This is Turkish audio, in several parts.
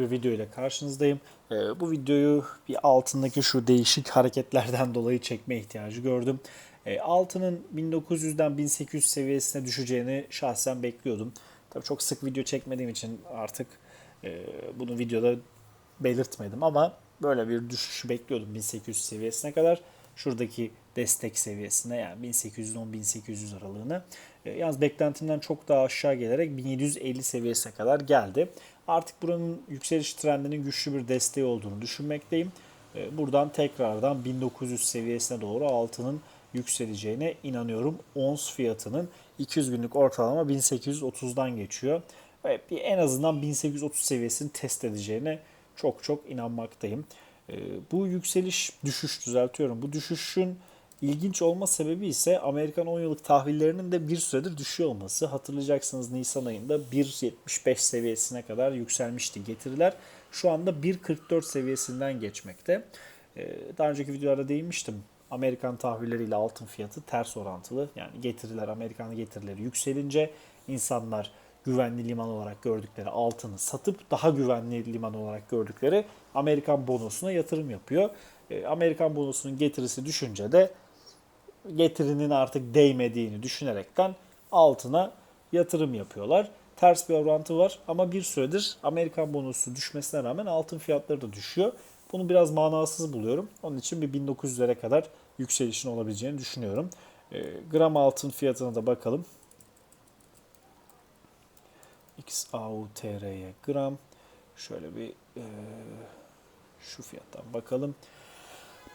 bir video ile karşınızdayım. Ee, bu videoyu bir altındaki şu değişik hareketlerden dolayı çekme ihtiyacı gördüm. Ee, altının 1900'den 1800 seviyesine düşeceğini şahsen bekliyordum. Tabii çok sık video çekmediğim için artık e, bunu videoda belirtmedim ama böyle bir düşüşü bekliyordum 1800 seviyesine kadar. Şuradaki destek seviyesine yani 1810-1800 aralığına. E, yalnız beklentimden çok daha aşağı gelerek 1750 seviyesine kadar geldi. Artık buranın yükseliş trendinin güçlü bir desteği olduğunu düşünmekteyim. E, buradan tekrardan 1900 seviyesine doğru altının yükseleceğine inanıyorum. Ons fiyatının 200 günlük ortalama 1830'dan geçiyor. Ve en azından 1830 seviyesini test edeceğine çok çok inanmaktayım. Ee, Bu yükseliş, düşüş düzeltiyorum. Bu düşüşün ilginç olma sebebi ise Amerikan 10 yıllık tahvillerinin de bir süredir düşüyor olması. Hatırlayacaksınız Nisan ayında 1.75 seviyesine kadar yükselmişti getiriler. Şu anda 1.44 seviyesinden geçmekte. Ee, Daha önceki videolarda değinmiştim. Amerikan tahvilleriyle altın fiyatı ters orantılı. Yani getiriler, Amerikan getirileri yükselince insanlar güvenli liman olarak gördükleri altını satıp daha güvenli liman olarak gördükleri Amerikan bonosuna yatırım yapıyor. E, Amerikan bonosunun getirisi düşünce de getirinin artık değmediğini düşünerekten altına yatırım yapıyorlar. Ters bir orantı var ama bir süredir Amerikan bonosu düşmesine rağmen altın fiyatları da düşüyor. Bunu biraz manasız buluyorum. Onun için bir 1900'lere kadar yükselişin olabileceğini düşünüyorum. E, gram altın fiyatına da bakalım. XAUTR'ye gram. Şöyle bir e, şu fiyattan bakalım.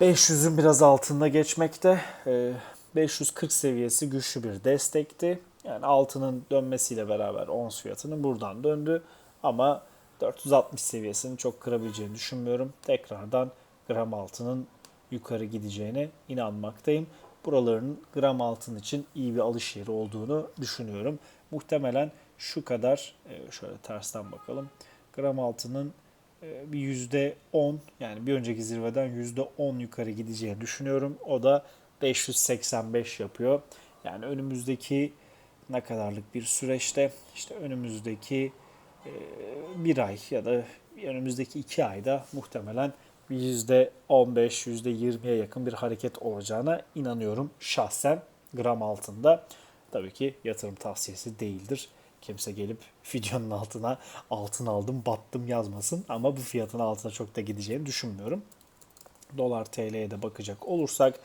500'ün biraz altında geçmekte. E, 540 seviyesi güçlü bir destekti. Yani altının dönmesiyle beraber ons fiyatının buradan döndü. Ama 460 seviyesini çok kırabileceğini düşünmüyorum. Tekrardan gram altının yukarı gideceğine inanmaktayım. Buraların gram altın için iyi bir alış yeri olduğunu düşünüyorum. Muhtemelen şu kadar e, şöyle tersten bakalım. Gram altının bir yüzde 10 yani bir önceki zirveden yüzde 10 yukarı gideceğini düşünüyorum. O da 585 yapıyor. Yani önümüzdeki ne kadarlık bir süreçte işte önümüzdeki e, bir ay ya da önümüzdeki iki ayda muhtemelen bir yüzde 15, yüzde 20'ye yakın bir hareket olacağına inanıyorum şahsen gram altında. Tabii ki yatırım tavsiyesi değildir. Kimse gelip videonun altına altın aldım battım yazmasın ama bu fiyatın altına çok da gideceğini düşünmüyorum. Dolar TL'ye de bakacak olursak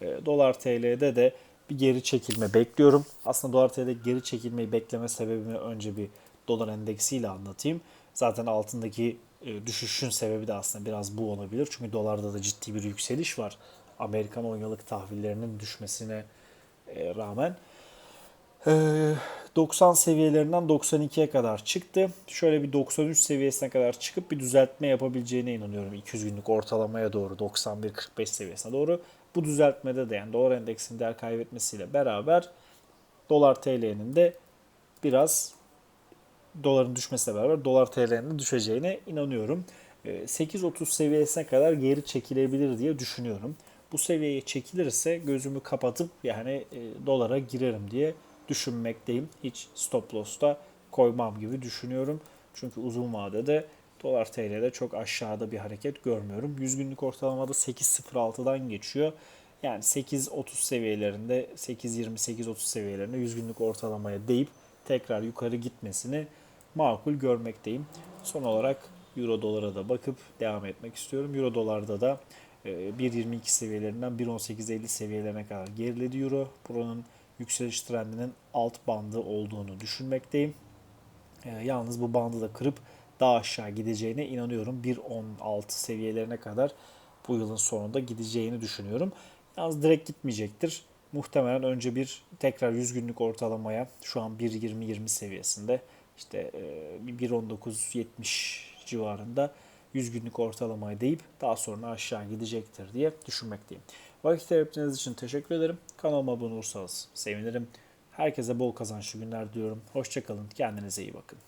e, dolar TL'de de bir geri çekilme bekliyorum. Aslında dolar TL'de geri çekilmeyi bekleme sebebimi önce bir dolar endeksiyle anlatayım. Zaten altındaki e, düşüşün sebebi de aslında biraz bu olabilir. Çünkü dolarda da ciddi bir yükseliş var. Amerikan 10 yıllık tahvillerinin düşmesine e, rağmen. Ee, 90 seviyelerinden 92'ye kadar çıktı. Şöyle bir 93 seviyesine kadar çıkıp bir düzeltme yapabileceğine inanıyorum. 200 günlük ortalamaya doğru 91-45 seviyesine doğru. Bu düzeltmede de yani dolar endeksinin değer kaybetmesiyle beraber dolar TL'nin de biraz doların düşmesiyle beraber dolar TL'nin de düşeceğine inanıyorum. Ee, 8.30 seviyesine kadar geri çekilebilir diye düşünüyorum. Bu seviyeye çekilirse gözümü kapatıp yani e, dolara girerim diye düşünmekteyim. Hiç stop loss'ta koymam gibi düşünüyorum. Çünkü uzun vadede dolar TL'de çok aşağıda bir hareket görmüyorum. 100 günlük ortalamada 8.06'dan geçiyor. Yani 8.30 seviyelerinde 8.20-8.30 seviyelerinde 100 günlük ortalamaya deyip tekrar yukarı gitmesini makul görmekteyim. Son olarak Euro dolara da bakıp devam etmek istiyorum. Euro dolarda da e, 1.22 seviyelerinden 1.18.50 seviyelerine kadar geriledi Euro. Buranın yükseliş trendinin alt bandı olduğunu düşünmekteyim. E, yalnız bu bandı da kırıp daha aşağı gideceğine inanıyorum. 1.16 seviyelerine kadar bu yılın sonunda gideceğini düşünüyorum. Yalnız direkt gitmeyecektir. Muhtemelen önce bir tekrar 100 günlük ortalamaya şu an 1.20-20 seviyesinde işte e, 1.19-70 civarında 100 günlük ortalamaya deyip daha sonra aşağı gidecektir diye düşünmekteyim. Vakit ayırdığınız için teşekkür ederim. Kanalıma abone olursanız sevinirim. Herkese bol kazançlı günler diliyorum. Hoşçakalın. Kendinize iyi bakın.